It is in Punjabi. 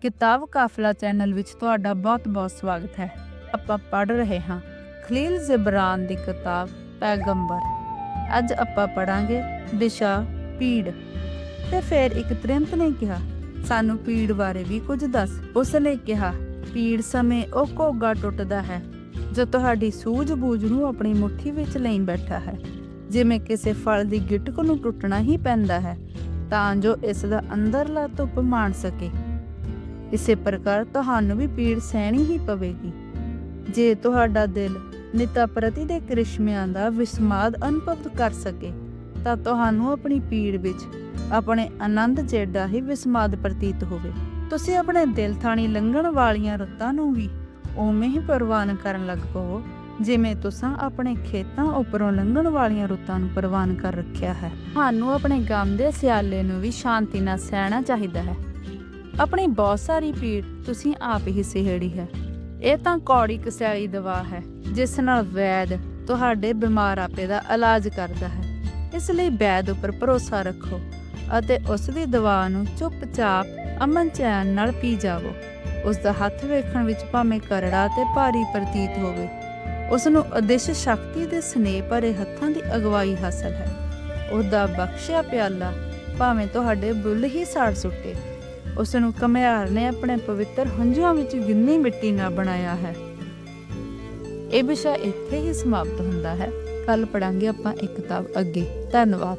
ਕਿਤਾਬ ਕਾਫਲਾ ਚੈਨਲ ਵਿੱਚ ਤੁਹਾਡਾ ਬਹੁਤ-ਬਹੁਤ ਸਵਾਗਤ ਹੈ। ਆਪਾਂ ਪੜ੍ਹ ਰਹੇ ਹਾਂ ਖਲੀਲ ਜ਼ਿਬਰਾਨ ਦੀ ਕਿਤਾਬ ਪੈਗੰਬਰ। ਅੱਜ ਆਪਾਂ ਪੜਾਂਗੇ ਦਿਸ਼ਾ ਪੀੜ। ਤੇ ਫਿਰ ਇੱਕ ਤ੍ਰਿੰਤ ਨੇ ਕਿਹਾ, ਸਾਨੂੰ ਪੀੜ ਬਾਰੇ ਵੀ ਕੁਝ ਦੱਸ। ਉਸ ਨੇ ਕਿਹਾ, ਪੀੜ ਸਮੇਂ ਉਹ ਕੋਗਾ ਟੁੱਟਦਾ ਹੈ, ਜੋ ਤੁਹਾਡੀ ਸੂਝ-ਬੂਝ ਨੂੰ ਆਪਣੀ ਮੁੱਠੀ ਵਿੱਚ ਲਈ ਬੈਠਾ ਹੈ। ਜਿਵੇਂ ਕਿਸੇ ਫਲ ਦੀ ਗਿਟਕ ਨੂੰ ਟੁੱਟਣਾ ਹੀ ਪੈਂਦਾ ਹੈ, ਤਾਂ ਜੋ ਇਸ ਦਾ ਅੰਦਰਲਾ ਧੁੱਪ ਮਾਣ ਸਕੇ। ਇਸੇ ਪ੍ਰਕਾਰ ਤੁਹਾਨੂੰ ਵੀ ਪੀੜ ਸਹਿਣੀ ਹੀ ਪਵੇਗੀ। ਜੇ ਤੁਹਾਡਾ ਦਿਲ ਨਿਤਾ ਪ੍ਰਤੀ ਦੇ ਕ੍ਰਿਸ਼ਮਿਆਂ ਦਾ ਵਿਸਮਾਦ ਅਨੁਭਵ ਕਰ ਸਕੇ, ਤਾਂ ਤੁਹਾਨੂੰ ਆਪਣੀ ਪੀੜ ਵਿੱਚ ਆਪਣੇ ਆਨੰਦ ਜਿਹੜਾ ਹੀ ਵਿਸਮਾਦ ਪ੍ਰਤੀਤ ਹੋਵੇ। ਤੁਸੀਂ ਆਪਣੇ ਦਿਲ ਥਾਣੀ ਲੰਘਣ ਵਾਲੀਆਂ ਰੁੱਤਾਂ ਨੂੰ ਵੀ ਉਵੇਂ ਹੀ ਪ੍ਰਵਾਨ ਕਰਨ ਲੱਗ ਪਵੋ, ਜਿਵੇਂ ਤੁਸੀਂ ਆਪਣੇ ਖੇਤਾਂ ਉੱਪਰੋਂ ਲੰਘਣ ਵਾਲੀਆਂ ਰੁੱਤਾਂ ਨੂੰ ਪ੍ਰਵਾਨ ਕਰ ਰੱਖਿਆ ਹੈ। ਤੁਹਾਨੂੰ ਆਪਣੇ ਗਮ ਦੇ ਸਿਆਲੇ ਨੂੰ ਵੀ ਸ਼ਾਂਤੀ ਨਾਲ ਸਹਿਣਾ ਚਾਹੀਦਾ ਹੈ। ਆਪਣੀ ਬਹੁਤ ਸਾਰੀ ਪੀੜ ਤੁਸੀਂ ਆਪ ਹੀ ਸਿਹੜੀ ਹੈ। ਇਹ ਤਾਂ ਕੌੜੀ ਕਸਿਆਲੀ ਦਵਾ ਹੈ, ਜਿਸ ਨਾਲ ਵੈਦ ਤੁਹਾਡੇ ਬਿਮਾਰ ਆਪੇ ਦਾ ਇਲਾਜ ਕਰਦਾ ਹੈ। ਇਸ ਲਈ ਵੈਦ ਉੱਪਰ ਭਰੋਸਾ ਰੱਖੋ ਅਤੇ ਉਸ ਦੀ ਦਵਾ ਨੂੰ ਚੁੱਪਚਾਪ ਅਮਨ ਚੈਨ ਨਾਲ ਪੀ ਜਾਵੋ। ਉਸ ਦਾ ਹੱਥ ਵੇਖਣ ਵਿੱਚ ਭਾਵੇਂ ਕਰੜਾ ਤੇ ਭਾਰੀ ਪ੍ਰਤੀਤ ਹੋਵੇ, ਉਸ ਨੂੰ ਅਦਿਸ਼ ਸ਼ਕਤੀ ਦੇ ਸਨੇਹ ਭਰੇ ਹੱਥਾਂ ਦੀ ਅਗਵਾਈ ਹਾਸਲ ਹੈ। ਉਸ ਬਖਸ਼ਿਆ ਪਿਆਲਾ ਭਾਵੇਂ ਤੁਹਾਡੇ ਬੁੱਲ ਹੀ ਸਾੜ ਸੁੱਟੇ। ਉਸ ਨੂੰ ਕਮਿਆਰ ਨੇ ਆਪਣੇ ਪਵਿੱਤਰ ਹੰਝੂਆਂ ਵਿੱਚ ਗਿੰਨੀ ਮਿੱਟੀ ਨਾਲ ਬਣਾਇਆ ਹੈ। ਇਹ ਵਿਸ਼ਾ ਇੱਥੇ ਹੀ ਸਮਾਪਤ ਹੁੰਦਾ ਹੈ। ਕੱਲ ਪੜਾਂਗੇ ਆਪਾਂ ਇੱਕ ਕਿਤਾਬ ਅੱਗੇ। ਧੰਨਵਾਦ।